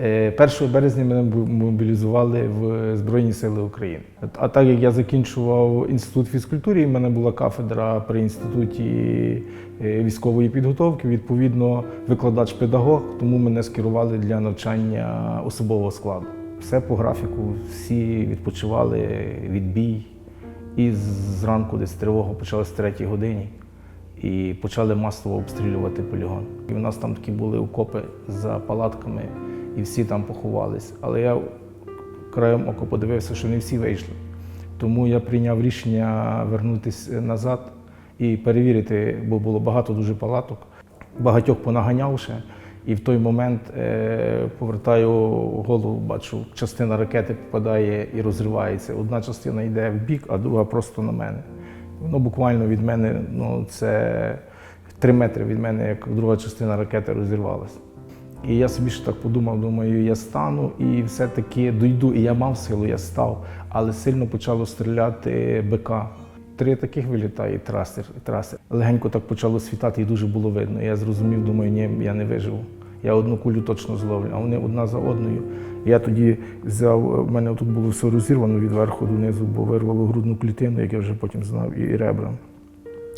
Е, 1 березня мене мобілізували в Збройні Сили України. А так як я закінчував інститут фізкультури, в мене була кафедра при інституті е, військової підготовки, відповідно, викладач-педагог, тому мене скерували для навчання особового складу. Все по графіку, всі відпочивали відбій. І зранку десь тривога почалась в третій годині і почали масово обстрілювати полігон. І в нас там такі були окопи за палатками, і всі там поховались. Але я краєм ока подивився, що не всі вийшли. Тому я прийняв рішення вернутися назад і перевірити, бо було багато дуже палаток, багатьох понаганяв ще. І в той момент е, повертаю голову, бачу, частина ракети попадає і розривається. Одна частина йде в бік, а друга просто на мене. Воно буквально від мене, ну це три метри від мене, як друга частина ракети розірвалася. І я собі ще так подумав, думаю, я стану і все-таки дойду. І я мав силу, я став, але сильно почало стріляти БК. Три таких вилітає трасер, трасер. Легенько так почало світати і дуже було видно. Я зрозумів, думаю, ні, я не виживу. Я одну кулю точно зловлю, а вони одна за одною. Я тоді взяв, в мене тут було все розірвано від верху донизу, бо вирвало грудну клітину, як я вже потім знав, і ребра.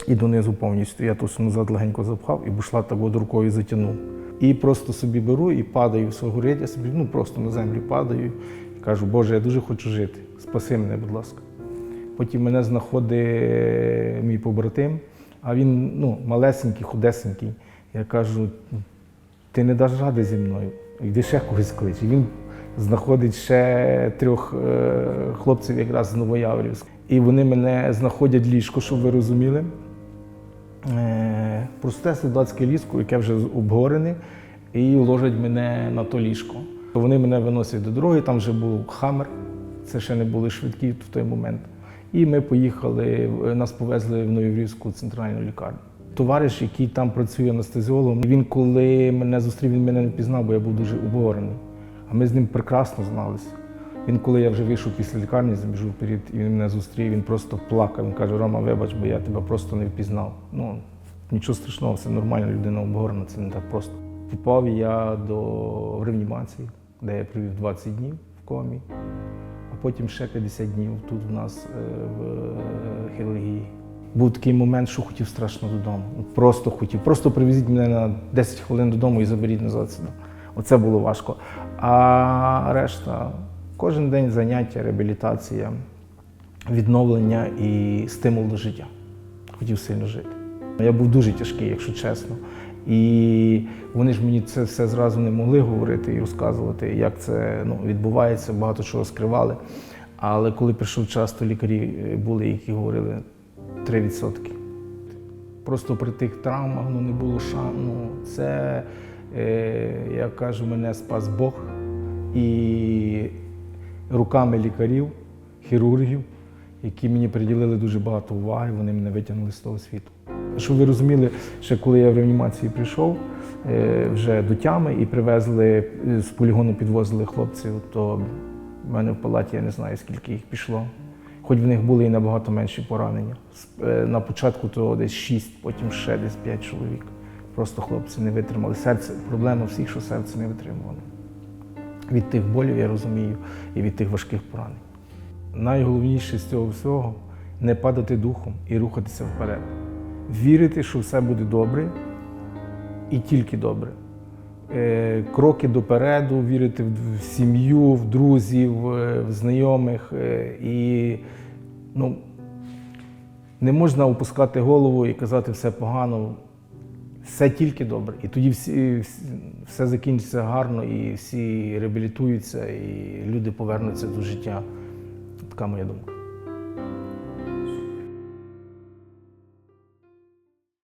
І донизу повністю. Я то назад легенько запхав і бушла так от рукою затягнув. І просто собі беру і падаю, все горить, я собі ну, просто на землю падаю і кажу, Боже, я дуже хочу жити. Спаси мене, будь ласка. Потім мене знаходить мій побратим, а він ну, малесенький, худесенький. Я кажу, ти не даш ради зі мною, йди ще когось клич. І він знаходить ще трьох е, хлопців якраз з Новояврівська. І вони мене знаходять ліжко, щоб ви розуміли. Е, просте солдатське ліжко, яке вже обгорене, і ложать мене на то ліжко. Вони мене виносять до дороги, там вже був хамер, це ще не були швидкі в той момент. І ми поїхали, нас повезли в Новояврівську центральну лікарню. Товариш, який там працює анестезіологом, він коли мене зустрів, він мене не пізнав, бо я був дуже обгорений. А ми з ним прекрасно зналися. Він, коли я вже вийшов після лікарні, забіжу вперед, і він мене зустрів, він просто плакав. Він каже: Рома, вибач, бо я тебе просто не впізнав. Ну, нічого страшного, все нормально, людина обгорена, це не так просто. Попав я до реанімації, де я провів 20 днів в комі, а потім ще 50 днів тут в нас е, в е, хірургії. Був такий момент, що хотів страшно додому. Просто хотів. Просто привезіть мене на 10 хвилин додому і заберіть назад сюди. Оце було важко. А решта кожен день заняття, реабілітація, відновлення і стимул до життя. Хотів сильно жити. Я був дуже тяжкий, якщо чесно. І вони ж мені це все зразу не могли говорити і розказувати, як це ну, відбувається, багато чого скривали. Але коли прийшов час, то лікарі е, були, які говорили 3%. Просто при тих травмах ну, не було шану. Це, е, я кажу, мене спас Бог і руками лікарів, хірургів, які мені приділили дуже багато уваги, вони мене витягнули з того світу. Щоб ви розуміли, ще коли я в реанімації прийшов е, вже до тями і привезли е, з полігону, підвозили хлопців, то в мене в палаті я не знаю, скільки їх пішло. Хоч в них були і набагато менші поранення. Е, На початку то десь 6, потім ще десь 5 чоловік. Просто хлопці не витримали. Серце, проблема всіх, що серце не витримувало. Від тих болів я розумію і від тих важких поранень. Найголовніше з цього всього не падати духом і рухатися вперед. Вірити, що все буде добре і тільки добре. Е, Кроки допереду, вірити в сім'ю, в друзів, е, в знайомих. е, І ну, не можна опускати голову і казати все погано, все тільки добре. І тоді всі, все закінчиться гарно, і всі реабілітуються, і люди повернуться до життя. Така моя думка.